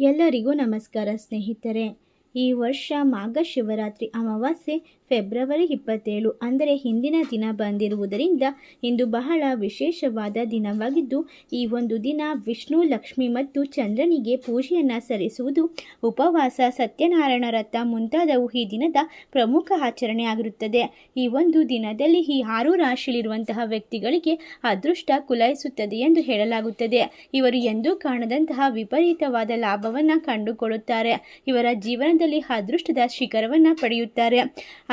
ಎಲ್ಲರಿಗೂ ನಮಸ್ಕಾರ ಸ್ನೇಹಿತರೆ. ಈ ವರ್ಷ ಮಾಘ ಶಿವರಾತ್ರಿ ಅಮಾವಾಸ್ಯೆ ಫೆಬ್ರವರಿ ಇಪ್ಪತ್ತೇಳು, ಅಂದರೆ ಹಿಂದಿನ ದಿನ ಬಂದಿರುವುದರಿಂದ ಇಂದು ಬಹಳ ವಿಶೇಷವಾದ ದಿನವಾಗಿದ್ದು, ಈ ಒಂದು ದಿನ ವಿಷ್ಣು, ಲಕ್ಷ್ಮಿ ಮತ್ತು ಚಂದ್ರನಿಗೆ ಪೂಜೆಯನ್ನು ಸಲ್ಲಿಸುವುದು ಉಪವಾಸ ಸತ್ಯನಾರಾಯಣ ರಥ ಮುಂತಾದವು ಈ ದಿನದ ಪ್ರಮುಖ ಆಚರಣೆ ಆಗಿರುತ್ತದೆ. ಈ ಒಂದು ದಿನದಲ್ಲಿ ಈ ಆರು ರಾಶಿಯಲ್ಲಿರುವಂತಹ ವ್ಯಕ್ತಿಗಳಿಗೆ ಅದೃಷ್ಟ ಕುಲಾಯಿಸುತ್ತದೆ ಎಂದು ಹೇಳಲಾಗುತ್ತದೆ. ಇವರು ಎಂದೂ ಕಾಣದಂತಹ ವಿಪರೀತವಾದ ಲಾಭವನ್ನು ಕಂಡುಕೊಳ್ಳುತ್ತಾರೆ. ಇವರ ಜೀವನದಲ್ಲಿ ಅದೃಷ್ಟದ ಶಿಖರವನ್ನು ಪಡೆಯುತ್ತಾರೆ.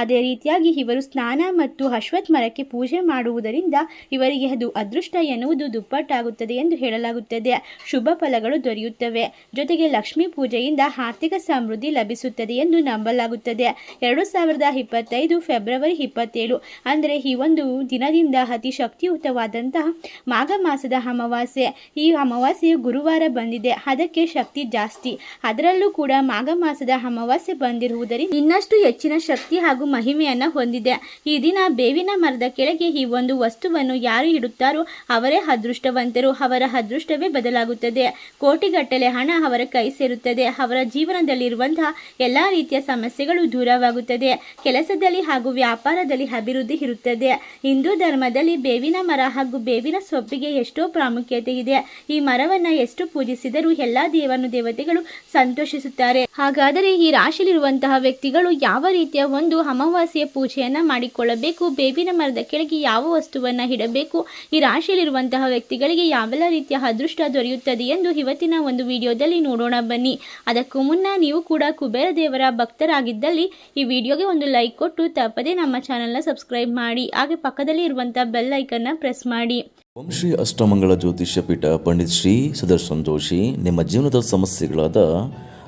ಅದೇ ರೀತಿಯಾಗಿ ಇವರು ಸ್ನಾನ ಮತ್ತು ಅಶ್ವತ್ ಮರಕ್ಕೆ ಪೂಜೆ ಮಾಡುವುದರಿಂದ ಇವರಿಗೆ ಅದು ಅದೃಷ್ಟ ಎನ್ನುವುದು ದುಪ್ಪಟ್ಟಾಗುತ್ತದೆ ಎಂದು ಹೇಳಲಾಗುತ್ತದೆ. ಶುಭ ಫಲಗಳು ದೊರೆಯುತ್ತವೆ. ಜೊತೆಗೆ ಲಕ್ಷ್ಮೀ ಪೂಜೆಯಿಂದ ಆರ್ಥಿಕ ಸಮೃದ್ಧಿ ಲಭಿಸುತ್ತದೆ ಎಂದು ನಂಬಲಾಗುತ್ತದೆ. ಎರಡು ಸಾವಿರದ ಇಪ್ಪತ್ತೈದು ಫೆಬ್ರವರಿ ಇಪ್ಪತ್ತೇಳು, ಅಂದರೆ ಈ ಒಂದು ದಿನದಿಂದ ಅತಿ ಶಕ್ತಿಯುತವಾದಂತಹ ಮಾಘ ಮಾಸದ ಅಮಾವಾಸ್ಯೆ. ಈ ಅಮಾವಾಸ್ಯೆಯು ಗುರುವಾರ ಬಂದಿದೆ. ಅದಕ್ಕೆ ಶಕ್ತಿ ಜಾಸ್ತಿ. ಅದರಲ್ಲೂ ಕೂಡ ಮಾಘ ಮಾಸದ ಅಮಾವಾಸ್ಯೆ ಬಂದಿರುವುದರಿಂದ ಇನ್ನಷ್ಟು ಹೆಚ್ಚಿನ ಶಕ್ತಿ ಹಾಗೂ ಮಹಿಮೆಯನ್ನು ಹೊಂದಿದೆ. ಈ ದಿನ ಬೇವಿನ ಮರದ ಕೆಳಗೆ ಈ ಒಂದು ವಸ್ತುವನ್ನು ಯಾರು ಇಡುತ್ತಾರೋ ಅವರೇ ಅದೃಷ್ಟವಂತರು. ಅವರ ಅದೃಷ್ಟವೇ ಬದಲಾಗುತ್ತದೆ. ಕೋಟಿಗಟ್ಟಲೆ ಹಣ ಅವರ ಕೈ ಸೇರುತ್ತದೆ. ಅವರ ಜೀವನದಲ್ಲಿರುವಂತಹ ಎಲ್ಲ ರೀತಿಯ ಸಮಸ್ಯೆಗಳು ದೂರವಾಗುತ್ತದೆ. ಕೆಲಸದಲ್ಲಿ ಹಾಗೂ ವ್ಯಾಪಾರದಲ್ಲಿ ಅಭಿವೃದ್ಧಿ ಇರುತ್ತದೆ. ಹಿಂದೂ ಧರ್ಮದಲ್ಲಿ ಬೇವಿನ ಮರ ಹಾಗೂ ಬೇವಿನ ಸೊಪ್ಪಿಗೆ ಎಷ್ಟೋ ಪ್ರಾಮುಖ್ಯತೆ ಇದೆ. ಈ ಮರವನ್ನು ಎಷ್ಟು ಪೂಜಿಸಿದರೂ ಎಲ್ಲಾ ದೇವನು ದೇವತೆಗಳು ಸಂತೋಷಿಸುತ್ತಾರೆ. ಹಾಗಾದರೆ ಈ ರಾಶಿಯಲ್ಲಿರುವಂತಹ ವ್ಯಕ್ತಿಗಳು ಯಾವ ರೀತಿಯ ಒಂದು ಅಮಾವಾಸ್ಯೆಯ ಪೂಜೆಯನ್ನು ಮಾಡಿಕೊಳ್ಳಬೇಕು. ಬೇವಿನ ಮರದ ಕೆಳಗೆ ಯಾವ ವಸ್ತುವನ್ನು ಇಡಬೇಕು? ಈ ರಾಶಿಯಲ್ಲಿರುವಂತಹ ವ್ಯಕ್ತಿಗಳಿಗೆ ಯಾವೆಲ್ಲ ರೀತಿಯ ಅದೃಷ್ಟ ದೊರೆಯುತ್ತದೆ ಎಂದು ಇವತ್ತಿನ ಒಂದು ವಿಡಿಯೋದಲ್ಲಿ ನೋಡೋಣ ಬನ್ನಿ. ಅದಕ್ಕೂ ಮುನ್ನ ನೀವು ಕೂಡ ಕುಬೇರ ದೇವರ ಭಕ್ತರಾಗಿದ್ದಲ್ಲಿ ಈ ವಿಡಿಯೋಗೆ ಒಂದು ಲೈಕ್ ಕೊಟ್ಟು ತಪ್ಪದೇ ನಮ್ಮ ಚಾನಲ್ನ ಸಬ್ಸ್ಕ್ರೈಬ್ ಮಾಡಿ, ಹಾಗೆ ಪಕ್ಕದಲ್ಲಿ ಇರುವಂತಹ ಬೆಲ್ ಐಕನ್ನ ಪ್ರೆಸ್ ಮಾಡಿ. ಓಂ ಶ್ರೀ ಅಷ್ಟಮಂಗಳ ಜ್ಯೋತಿಷ್ಯ ಪೀಠ ಪಂಡಿತ್ ಶ್ರೀ ಸುದರ್ಶನ್ ಜೋಶಿ, ನಿಮ್ಮ ಜೀವನದ ಸಮಸ್ಯೆಗಳಾದ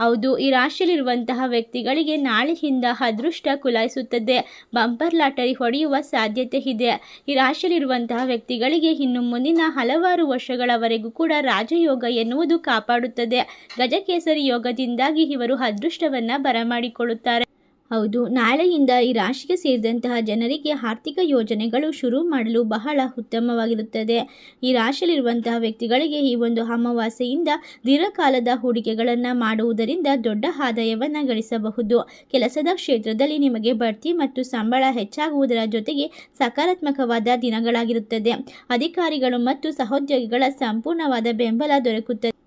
ಹೌದು, ಈ ರಾಶಿಯಲ್ಲಿರುವಂತಹ ವ್ಯಕ್ತಿಗಳಿಗೆ ನಾಳೆಯಿಂದ ಅದೃಷ್ಟ ಕುಲಾಯಿಸುತ್ತದೆ. ಬಂಪರ್ ಲಾಟರಿ ಹೊಡೆಯುವ ಸಾಧ್ಯತೆ ಇದೆ. ಈ ರಾಶಿಯಲ್ಲಿರುವಂತಹ ವ್ಯಕ್ತಿಗಳಿಗೆ ಇನ್ನು ಮುಂದಿನ ಹಲವಾರು ವರ್ಷಗಳವರೆಗೂ ಕೂಡ ರಾಜಯೋಗ ಎನ್ನುವುದು ಕಾಪಾಡುತ್ತದೆ. ಗಜಕೇಸರಿ ಯೋಗದಿಂದಾಗಿ ಇವರು ಅದೃಷ್ಟವನ್ನು ಬರಮಾಡಿಕೊಳ್ಳುತ್ತಾರೆ. ಹೌದು. ನಾಳೆಯಿಂದ ಈ ರಾಶಿಗೆ ಸೇರಿದಂತಹ ಜನರಿಗೆ ಆರ್ಥಿಕ ಯೋಜನೆಗಳು ಶುರು ಮಾಡಲು ಬಹಳ ಉತ್ತಮವಾಗಿರುತ್ತದೆ. ಈ ರಾಶಿಯಲ್ಲಿರುವಂತಹ ವ್ಯಕ್ತಿಗಳಿಗೆ ಈ ಒಂದು ಅಮಾವಾಸ್ಯೆಯಿಂದ ದೀರ್ಘಕಾಲದ ಹೂಡಿಕೆಗಳನ್ನು ಮಾಡುವುದರಿಂದ ದೊಡ್ಡ ಆದಾಯವನ್ನು ಗಳಿಸಬಹುದು. ಕೆಲಸದ ಕ್ಷೇತ್ರದಲ್ಲಿ ನಿಮಗೆ ಬಡ್ತಿ ಮತ್ತು ಸಂಬಳ ಹೆಚ್ಚಾಗುವುದರ ಜೊತೆಗೆ ಸಕಾರಾತ್ಮಕವಾದ ದಿನಗಳಾಗಿರುತ್ತದೆ. ಅಧಿಕಾರಿಗಳು ಮತ್ತು ಸಹೋದ್ಯೋಗಿಗಳ ಸಂಪೂರ್ಣವಾದ ಬೆಂಬಲ ದೊರಕುತ್ತದೆ.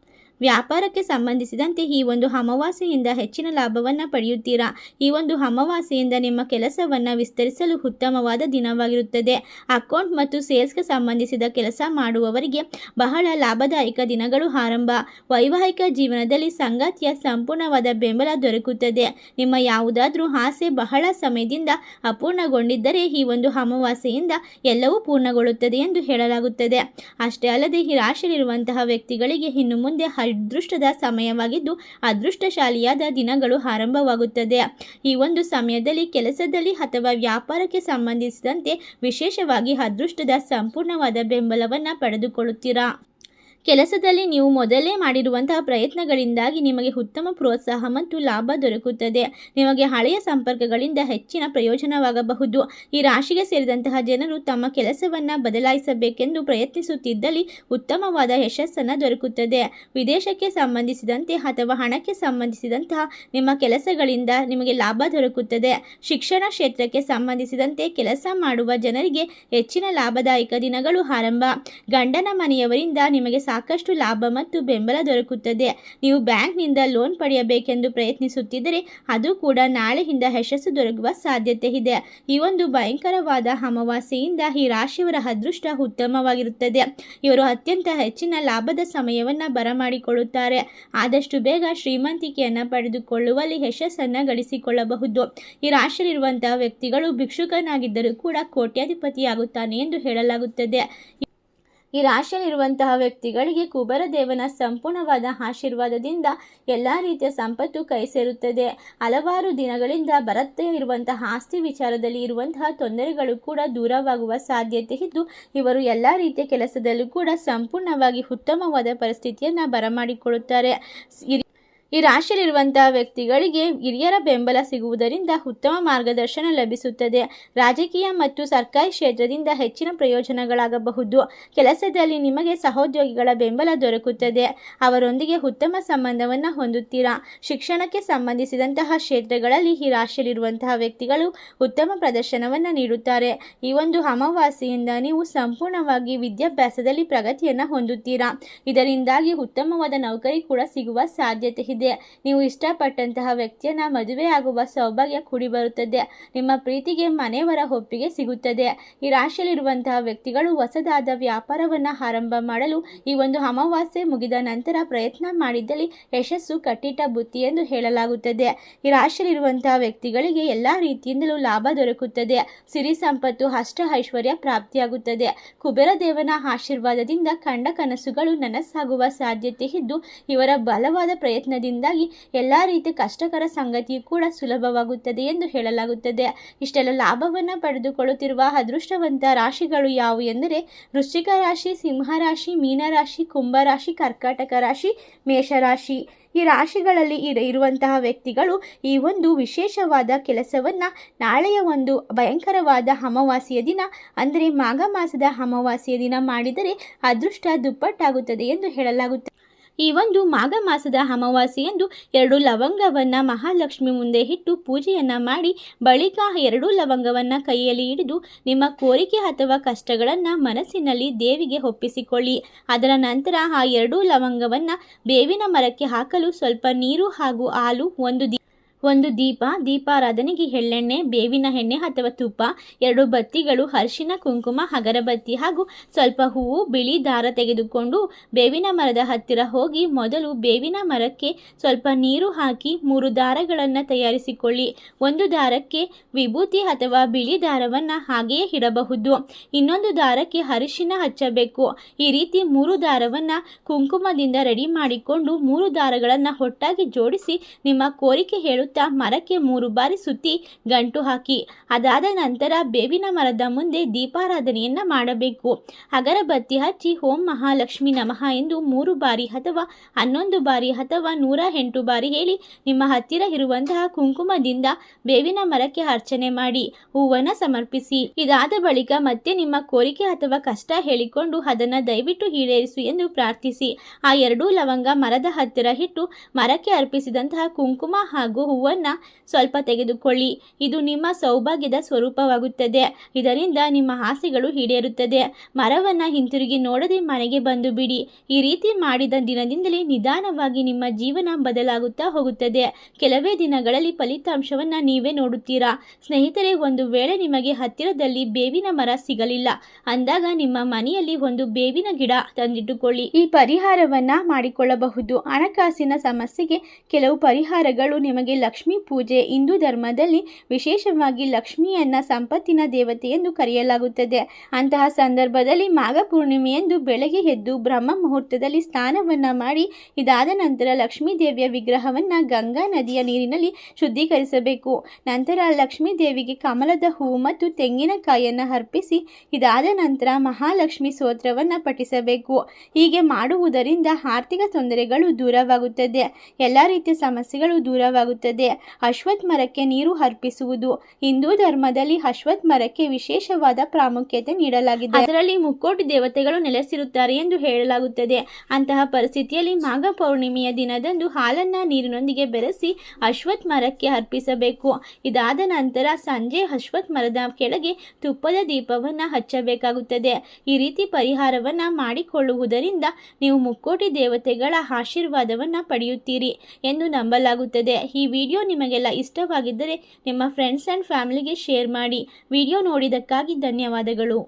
ವ್ಯಾಪಾರಕ್ಕೆ ಸಂಬಂಧಿಸಿದಂತೆ ಈ ಒಂದು ಅಮಾವಾಸ್ಯೆಯಿಂದ ಹೆಚ್ಚಿನ ಲಾಭವನ್ನು ಪಡೆಯುತ್ತೀರಾ? ಈ ಒಂದು ಅಮಾವಾಸ್ಯೆಯಿಂದ ನಿಮ್ಮ ಕೆಲಸವನ್ನು ವಿಸ್ತರಿಸಲು ಉತ್ತಮವಾದ ದಿನವಾಗಿರುತ್ತದೆ. ಅಕೌಂಟ್ ಮತ್ತು ಸೇಲ್ಸ್ಗೆ ಸಂಬಂಧಿಸಿದ ಕೆಲಸ ಮಾಡುವವರಿಗೆ ಬಹಳ ಲಾಭದಾಯಕ ದಿನಗಳು ಆರಂಭ. ವೈವಾಹಿಕ ಜೀವನದಲ್ಲಿ ಸಂಗಾತಿಯ ಸಂಪೂರ್ಣವಾದ ಬೆಂಬಲ ದೊರಕುತ್ತದೆ. ನಿಮ್ಮ ಯಾವುದಾದ್ರೂ ಆಸೆ ಬಹಳ ಸಮಯದಿಂದ ಅಪೂರ್ಣಗೊಂಡಿದ್ದರೆ ಈ ಒಂದು ಅಮಾವಾಸ್ಯೆಯಿಂದ ಎಲ್ಲವೂ ಪೂರ್ಣಗೊಳ್ಳುತ್ತದೆ ಎಂದು ಹೇಳಲಾಗುತ್ತದೆ. ಅಷ್ಟೇ ಅಲ್ಲದೆ ಈ ರಾಶಿಯಲ್ಲಿರುವಂತಹ ವ್ಯಕ್ತಿಗಳಿಗೆ ಇನ್ನು ಮುಂದೆ ಅದೃಷ್ಟದ ಸಮಯವಾಗಿದ್ದು ಅದೃಷ್ಟಶಾಲಿಯಾದ ದಿನಗಳು ಆರಂಭವಾಗುತ್ತದೆ. ಈ ಒಂದು ಸಮಯದಲ್ಲಿ, ಕೆಲಸದಲ್ಲಿ ಅಥವಾ ವ್ಯಾಪಾರಕ್ಕೆ ಸಂಬಂಧಿಸಿದಂತೆ ವಿಶೇಷವಾಗಿ ಅದೃಷ್ಟದ ಸಂಪೂರ್ಣವಾದ ಬೆಂಬಲವನ್ನು ಪಡೆದುಕೊಳ್ಳುತ್ತೀರಾ? ಕೆಲಸದಲ್ಲಿ ನೀವು ಮೊದಲೇ ಮಾಡಿರುವಂತಹ ಪ್ರಯತ್ನಗಳಿಂದಾಗಿ ನಿಮಗೆ ಉತ್ತಮ ಪ್ರೋತ್ಸಾಹ ಮತ್ತು ಲಾಭ ದೊರಕುತ್ತದೆ. ನಿಮಗೆ ಹಳೆಯ ಸಂಪರ್ಕಗಳಿಂದ ಹೆಚ್ಚಿನ ಪ್ರಯೋಜನವಾಗಬಹುದು. ಈ ರಾಶಿಗೆ ಸೇರಿದಂತಹ ಜನರು ತಮ್ಮ ಕೆಲಸವನ್ನು ಬದಲಾಯಿಸಬೇಕೆಂದು ಪ್ರಯತ್ನಿಸುತ್ತಿದ್ದಲ್ಲಿ ಉತ್ತಮವಾದ ಯಶಸ್ಸನ್ನು ದೊರಕುತ್ತದೆ. ವಿದೇಶಕ್ಕೆ ಸಂಬಂಧಿಸಿದಂತೆ ಅಥವಾ ಹಣಕ್ಕೆ ಸಂಬಂಧಿಸಿದಂತಹ ನಿಮ್ಮ ಕೆಲಸಗಳಿಂದ ನಿಮಗೆ ಲಾಭ ದೊರಕುತ್ತದೆ. ಶಿಕ್ಷಣ ಕ್ಷೇತ್ರಕ್ಕೆ ಸಂಬಂಧಿಸಿದಂತೆ ಕೆಲಸ ಮಾಡುವ ಜನರಿಗೆ ಹೆಚ್ಚಿನ ಲಾಭದಾಯಕ ದಿನಗಳು ಆರಂಭ. ಗಂಡನ ಮನೆಯವರಿಂದ ನಿಮಗೆ ಸಾಕಷ್ಟು ಲಾಭ ಮತ್ತು ಬೆಂಬಲ ದೊರಕುತ್ತದೆ. ನೀವು ಬ್ಯಾಂಕ್ನಿಂದ ಲೋನ್ ಪಡೆಯಬೇಕೆಂದು ಪ್ರಯತ್ನಿಸುತ್ತಿದ್ದರೆ ಅದು ಕೂಡ ನಾಳೆಯಿಂದ ಯಶಸ್ಸು ದೊರಕುವ ಸಾಧ್ಯತೆ ಇದೆ ಈ ಒಂದು ಭಯಂಕರವಾದ ಅಮಾವಾಸ್ಯೆಯಿಂದ ಈ ರಾಶಿಯವರ ಅದೃಷ್ಟ ಉತ್ತಮವಾಗಿರುತ್ತದೆ. ಇವರು ಅತ್ಯಂತ ಹೆಚ್ಚಿನ ಲಾಭದ ಸಮಯವನ್ನು ಬರಮಾಡಿಕೊಳ್ಳುತ್ತಾರೆ. ಆದಷ್ಟು ಬೇಗ ಶ್ರೀಮಂತಿಕೆಯನ್ನು ಪಡೆದುಕೊಳ್ಳುವಲ್ಲಿ ಯಶಸ್ಸನ್ನು ಗಳಿಸಿಕೊಳ್ಳಬಹುದು. ಈ ರಾಶಿಯಲ್ಲಿರುವಂತಹ ವ್ಯಕ್ತಿಗಳು ಭಿಕ್ಷುಕನಾಗಿದ್ದರೂ ಕೂಡ ಕೋಟ್ಯಾಧಿಪತಿಯಾಗುತ್ತಾನೆ ಎಂದು ಹೇಳಲಾಗುತ್ತದೆ. ಈ ರಾಶಿಯಲ್ಲಿರುವಂತಹ ವ್ಯಕ್ತಿಗಳಿಗೆ ಕುಬೇರ ದೇವನ ಸಂಪೂರ್ಣವಾದ ಆಶೀರ್ವಾದದಿಂದ ಎಲ್ಲ ರೀತಿಯ ಸಂಪತ್ತು ಕೈ ಸೇರುತ್ತದೆ. ಹಲವಾರು ದಿನಗಳಿಂದ ಬರತ್ತೇ ಇರುವಂತಹ ಆಸ್ತಿ ವಿಚಾರದಲ್ಲಿ ಇರುವಂತಹ ತೊಂದರೆಗಳು ಕೂಡ ದೂರವಾಗುವ ಸಾಧ್ಯತೆ ಇದ್ದು, ಇವರು ಎಲ್ಲ ರೀತಿಯ ಕೆಲಸದಲ್ಲೂ ಕೂಡ ಸಂಪೂರ್ಣವಾಗಿ ಉತ್ತಮವಾದ ಪರಿಸ್ಥಿತಿಯನ್ನು ಬರಮಾಡಿಕೊಳ್ಳುತ್ತಾರೆ. ಈ ರಾಶಿಯಲ್ಲಿರುವಂತಹ ವ್ಯಕ್ತಿಗಳಿಗೆ ಹಿರಿಯರ ಬೆಂಬಲ ಸಿಗುವುದರಿಂದ ಉತ್ತಮ ಮಾರ್ಗದರ್ಶನ ಲಭಿಸುತ್ತದೆ. ರಾಜಕೀಯ ಮತ್ತು ಸರ್ಕಾರಿ ಕ್ಷೇತ್ರದಿಂದ ಹೆಚ್ಚಿನ ಪ್ರಯೋಜನಗಳಾಗಬಹುದು. ಕೆಲಸದಲ್ಲಿ ನಿಮಗೆ ಸಹೋದ್ಯೋಗಿಗಳ ಬೆಂಬಲ ದೊರಕುತ್ತದೆ. ಅವರೊಂದಿಗೆ ಉತ್ತಮ ಸಂಬಂಧವನ್ನು ಹೊಂದುತ್ತೀರಾ? ಶಿಕ್ಷಣಕ್ಕೆ ಸಂಬಂಧಿಸಿದಂತಹ ಕ್ಷೇತ್ರಗಳಲ್ಲಿ ಈ ರಾಶಿಯಲ್ಲಿರುವಂತಹ ವ್ಯಕ್ತಿಗಳು ಉತ್ತಮ ಪ್ರದರ್ಶನವನ್ನು ನೀಡುತ್ತಾರೆ. ಈ ಒಂದು ಅಮಾವಾಸ್ಯೆಯಿಂದ ನೀವು ಸಂಪೂರ್ಣವಾಗಿ ವಿದ್ಯಾಭ್ಯಾಸದಲ್ಲಿ ಪ್ರಗತಿಯನ್ನು ಹೊಂದುತ್ತೀರಾ? ಇದರಿಂದಾಗಿ ಉತ್ತಮವಾದ ನೌಕರಿ ಕೂಡ ಸಿಗುವ ಸಾಧ್ಯತೆ ಇದೆ. ನೀವು ಇಷ್ಟಪಟ್ಟಂತಹ ವ್ಯಕ್ತಿಯನ್ನ ಮದುವೆ ಆಗುವ ಸೌಭಾಗ್ಯ ಕೂಡಿ ಬರುತ್ತದೆ. ನಿಮ್ಮ ಪ್ರೀತಿಗೆ ಮನೆಯವರ ಒಪ್ಪಿಗೆ ಸಿಗುತ್ತದೆ. ಈ ರಾಶಿಯಲ್ಲಿರುವಂತಹ ವ್ಯಕ್ತಿಗಳು ಹೊಸದಾದ ವ್ಯಾಪಾರವನ್ನ ಆರಂಭ ಮಾಡಲು ಈ ಒಂದು ಅಮಾವಾಸ್ಯೆ ಮುಗಿದ ನಂತರ ಪ್ರಯತ್ನ ಮಾಡಿದ್ದಲ್ಲಿ ಯಶಸ್ಸು, ಕಟ್ಟಿಟ್ಟ ಬುತ್ತಿ ಎಂದು ಹೇಳಲಾಗುತ್ತದೆ. ಈ ರಾಶಿಯಲ್ಲಿರುವಂತಹ ವ್ಯಕ್ತಿಗಳಿಗೆ ಎಲ್ಲ ರೀತಿಯಿಂದಲೂ ಲಾಭ ದೊರಕುತ್ತದೆ. ಸಿರಿ ಸಂಪತ್ತು, ಅಷ್ಟ ಐಶ್ವರ್ಯ ಪ್ರಾಪ್ತಿಯಾಗುತ್ತದೆ. ಕುಬೇರ ದೇವನ ಆಶೀರ್ವಾದದಿಂದ ಕಂಡ ಕನಸುಗಳು ನನಸಾಗುವ ಸಾಧ್ಯತೆ ಇದ್ದು, ಇವರ ಬಲವಾದ ಪ್ರಯತ್ನದಿಂದಾಗಿ ಎಲ್ಲ ರೀತಿಯ ಕಷ್ಟಕರ ಸಂಗತಿಯು ಕೂಡ ಸುಲಭವಾಗುತ್ತದೆ ಎಂದು ಹೇಳಲಾಗುತ್ತದೆ. ಇಷ್ಟೆಲ್ಲ ಲಾಭವನ್ನು ಪಡೆದುಕೊಳ್ಳುತ್ತಿರುವ ಅದೃಷ್ಟವಂತ ರಾಶಿಗಳು ಯಾವುವು ಎಂದರೆ ವೃಶ್ಚಿಕ ರಾಶಿ, ಸಿಂಹ ರಾಶಿ ಮೀನರಾಶಿ ಕುಂಭರಾಶಿ ಕರ್ಕಾಟಕ ರಾಶಿ ಮೇಷರಾಶಿ ಈ ರಾಶಿಗಳಲ್ಲಿ ಇರ, ಇರುವಂತಹ ವ್ಯಕ್ತಿಗಳು ಈ ಒಂದು ವಿಶೇಷವಾದ ಕೆಲಸವನ್ನು ನಾಳೆಯ ಒಂದು ಭಯಂಕರವಾದ ಅಮಾವಾಸ್ಯೆಯ ದಿನ, ಅಂದರೆ ಮಾಘ ಮಾಸದ ಅಮಾವಾಸ್ಯೆಯ ದಿನ ಮಾಡಿದರೆ ಅದೃಷ್ಟ ದುಪ್ಪಟ್ಟಾಗುತ್ತದೆ ಎಂದು ಹೇಳಲಾಗುತ್ತದೆ ಈ ಒಂದು ಮಾಘ ಮಾಸದ ಅಮಾವಾಸ್ಯೆಯಂದು ಎರಡು ಲವಂಗವನ್ನು ಮಹಾಲಕ್ಷ್ಮಿ ಮುಂದೆ ಇಟ್ಟು ಪೂಜೆಯನ್ನು ಮಾಡಿ ಬಳಿಕ ಎರಡು ಲವಂಗವನ್ನು ಕೈಯಲ್ಲಿ ಹಿಡಿದು ನಿಮ್ಮ ಕೋರಿಕೆ ಅಥವಾ ಕಷ್ಟಗಳನ್ನು ಮನಸ್ಸಿನಲ್ಲಿ ದೇವಿಗೆ ಒಪ್ಪಿಸಿಕೊಳ್ಳಿ. ಅದರ ನಂತರ ಆ ಎರಡೂ ಲವಂಗವನ್ನು ಬೇವಿನ ಮರಕ್ಕೆ ಹಾಕಲು ಸ್ವಲ್ಪ ನೀರು ಹಾಗೂ ಹಾಲು ಒಂದು ಒಂದು ದೀಪ, ದೀಪಾರಾಧನೆಗೆ ಎಳ್ಳೆಣ್ಣೆ, ಬೇವಿನ ಎಣ್ಣೆ ಅಥವಾ ತುಪ್ಪ, ಎರಡು ಬತ್ತಿಗಳು, ಅರಿಶಿನ, ಕುಂಕುಮ ಅಗರಬತ್ತಿ ಹಾಗೂ ಸ್ವಲ್ಪ ಹೂವು, ಬಿಳಿ ದಾರ ತೆಗೆದುಕೊಂಡು ಬೇವಿನ ಮರದ ಹತ್ತಿರ ಹೋಗಿ ಮೊದಲು ಬೇವಿನ ಮರಕ್ಕೆ ಸ್ವಲ್ಪ ನೀರು ಹಾಕಿ ಮೂರು ದಾರಗಳನ್ನು ತಯಾರಿಸಿಕೊಳ್ಳಿ. ಒಂದು ದಾರಕ್ಕೆ ವಿಭೂತಿ ಅಥವಾ ಬಿಳಿ ದಾರವನ್ನು ಹಾಗೆಯೇ ಇಡಬಹುದು. ಇನ್ನೊಂದು ದಾರಕ್ಕೆ ಅರಿಶಿನ ಹಚ್ಚಬೇಕು. ಈ ರೀತಿ ಮೂರು ದಾರವನ್ನು ಕುಂಕುಮದಿಂದ ರೆಡಿ ಮಾಡಿಕೊಂಡು ಮೂರು ದಾರಗಳನ್ನು ಒಟ್ಟಾಗಿ ಜೋಡಿಸಿ ನಿಮ್ಮ ಕೋರಿಕೆ ಹೇಳುತ್ತಾ ಮರಕ್ಕೆ ಮೂರು ಬಾರಿ ಸುತ್ತಿ ಗಂಟು ಹಾಕಿ. ಅದಾದ ನಂತರ ಬೇವಿನ ಮರದ ಮುಂದೆ ದೀಪಾರಾಧನೆಯನ್ನ ಮಾಡಬೇಕು. ಅಗರಬತ್ತಿ ಹಚ್ಚಿ ಓಂ ಮಹಾಲಕ್ಷ್ಮಿ ನಮಃ ಎಂದು ಮೂರು ಬಾರಿ ಅಥವಾ ಹನ್ನೊಂದು ಬಾರಿ ಅಥವಾ ನೂರ ಎಂಟು ಬಾರಿ ಹೇಳಿ ನಿಮ್ಮ ಹತ್ತಿರ ಇರುವಂತಹ ಕುಂಕುಮದಿಂದ ಬೇವಿನ ಮರಕ್ಕೆ ಅರ್ಚನೆ ಮಾಡಿ, ಹೂವನ್ನು ಸಮರ್ಪಿಸಿ. ಇದಾದ ಬಳಿಕ ಮತ್ತೆ ನಿಮ್ಮ ಕೋರಿಕೆ ಅಥವಾ ಕಷ್ಟ ಹೇಳಿಕೊಂಡು ಅದನ್ನು ದಯವಿಟ್ಟು ಈಡೇರಿಸು ಎಂದು ಪ್ರಾರ್ಥಿಸಿ. ಆ ಎರಡೂ ಲವಂಗ ಮರದ ಹತ್ತಿರ ಇಟ್ಟು ಮರಕ್ಕೆ ಅರ್ಪಿಸಿದಂತಹ ಕುಂಕುಮ ಹಾಗೂ ಹೂವನ್ನು ಸ್ವಲ್ಪ ತೆಗೆದುಕೊಳ್ಳಿ. ಇದು ನಿಮ್ಮ ಸೌಭಾಗ್ಯದ ಸ್ವರೂಪವಾಗುತ್ತದೆ. ಇದರಿಂದ ನಿಮ್ಮ ಆಸೆಗಳು ಈಡೇರುತ್ತದೆ. ಮರವನ್ನು ಹಿಂತಿರುಗಿ ನೋಡದೆ ಮನೆಗೆ ಬಂದು ಬಿಡಿ. ಈ ರೀತಿ ಮಾಡಿದ ದಿನದಿಂದಲೇ ನಿಧಾನವಾಗಿ ನಿಮ್ಮ ಜೀವನ ಬದಲಾಗುತ್ತಾ ಹೋಗುತ್ತದೆ. ಕೆಲವೇ ದಿನಗಳಲ್ಲಿ ಫಲಿತಾಂಶವನ್ನು ನೀವೇ ನೋಡುತ್ತೀರಾ? ಸ್ನೇಹಿತರೆ, ಒಂದು ವೇಳೆ ನಿಮಗೆ ಹತ್ತಿರದಲ್ಲಿ ಬೇವಿನ ಮರ ಸಿಗಲಿಲ್ಲ. ಅಂದಾಗ ನಿಮ್ಮ ಮನೆಯಲ್ಲಿ ಒಂದು ಬೇವಿನ ಗಿಡ ತಂದಿಟ್ಟುಕೊಳ್ಳಿ. ಈ ಪರಿಹಾರವನ್ನ ಮಾಡಿಕೊಳ್ಳಬಹುದು. ಹಣಕಾಸಿನ ಸಮಸ್ಯೆಗೆ ಕೆಲವು ಪರಿಹಾರಗಳು ನಿಮಗೆ ಲಕ್ಷ್ಮೀ ಪೂಜೆ ಹಿಂದೂ ಧರ್ಮದಲ್ಲಿ ವಿಶೇಷವಾಗಿ ಲಕ್ಷ್ಮಿಯನ್ನ ಸಂಪತ್ತಿನ ದೇವತೆ ಎಂದು ಕರೆಯಲಾಗುತ್ತದೆ. ಅಂತಹ ಸಂದರ್ಭದಲ್ಲಿ ಮಾಘ ಪೂರ್ಣಿಮೆಯಂದು ಬೆಳಗ್ಗೆ ಎದ್ದು ಬ್ರಹ್ಮ ಮುಹೂರ್ತದಲ್ಲಿ ಸ್ನಾನವನ್ನ ಮಾಡಿ ಇದಾದ ನಂತರ ಲಕ್ಷ್ಮೀ ದೇವಿಯ ವಿಗ್ರಹವನ್ನ ಗಂಗಾ ನದಿಯ ನೀರಿನಲ್ಲಿ ಶುದ್ಧೀಕರಿಸಬೇಕು. ನಂತರ ಲಕ್ಷ್ಮೀ ದೇವಿಗೆ ಕಮಲದ ಹೂವು ಮತ್ತು ತೆಂಗಿನಕಾಯಿಯನ್ನು ಅರ್ಪಿಸಿ ಇದಾದ ನಂತರ ಮಹಾಲಕ್ಷ್ಮಿ ಸ್ತೋತ್ರವನ್ನು ಪಠಿಸಬೇಕು. ಹೀಗೆ ಮಾಡುವುದರಿಂದ ಆರ್ಥಿಕ ತೊಂದರೆಗಳು ದೂರವಾಗುತ್ತದೆ. ಎಲ್ಲ ರೀತಿಯ ಸಮಸ್ಯೆಗಳು ದೂರವಾಗುತ್ತದೆ. ಅಶ್ವತ್ಥ ಮರಕ್ಕೆ ನೀರು ಅರ್ಪಿಸುವುದು. ಹಿಂದೂ ಧರ್ಮದಲ್ಲಿ ಅಶ್ವತ್ಥ ಮರಕ್ಕೆ ವಿಶೇಷವಾದ ಪ್ರಾಮುಖ್ಯತೆ ನೀಡಲಾಗಿದೆ. ಅದರಲ್ಲಿ ಮುಕ್ಕೋಟಿ ದೇವತೆಗಳು ನೆಲೆಸಿರುತ್ತಾರೆ ಎಂದು ಹೇಳಲಾಗುತ್ತದೆ. ಅಂತಹ ಪರಿಸ್ಥಿತಿಯಲ್ಲಿ ಮಾಘ ಪೌರ್ಣಿಮೆಯ ದಿನದಂದು ಹಾಲನ್ನ ನೀರಿನೊಂದಿಗೆ ಬೆರೆಸಿ ಅಶ್ವತ್ಥ ಮರಕ್ಕೆ ಅರ್ಪಿಸಬೇಕು. ಇದಾದ ನಂತರ ಸಂಜೆ ಅಶ್ವತ್ಥ ಮರದ ಕೆಳಗೆ ತುಪ್ಪದ ದೀಪವನ್ನು ಹಚ್ಚಬೇಕಾಗುತ್ತದೆ. ಈ ರೀತಿ ಪರಿಹಾರವನ್ನ ಮಾಡಿಕೊಳ್ಳುವುದರಿಂದ ನೀವು ಮುಕ್ಕೋಟಿ ದೇವತೆಗಳ ಆಶೀರ್ವಾದವನ್ನ ಪಡೆಯುತ್ತೀರಿ ಎಂದು ನಂಬಲಾಗುತ್ತದೆ. ಈ ವಿಡಿಯೋ ನಿಮಗೆಲ್ಲ ಇಷ್ಟವಾಗಿದ್ದರೆ ನಿಮ್ಮ ಫ್ರೆಂಡ್ಸ್ ಆ್ಯಂಡ್ ಫ್ಯಾಮಿಲಿಗೆ ಶೇರ್ ಮಾಡಿ. ವಿಡಿಯೋ ನೋಡಿದ್ದಕ್ಕಾಗಿ ಧನ್ಯವಾದಗಳು.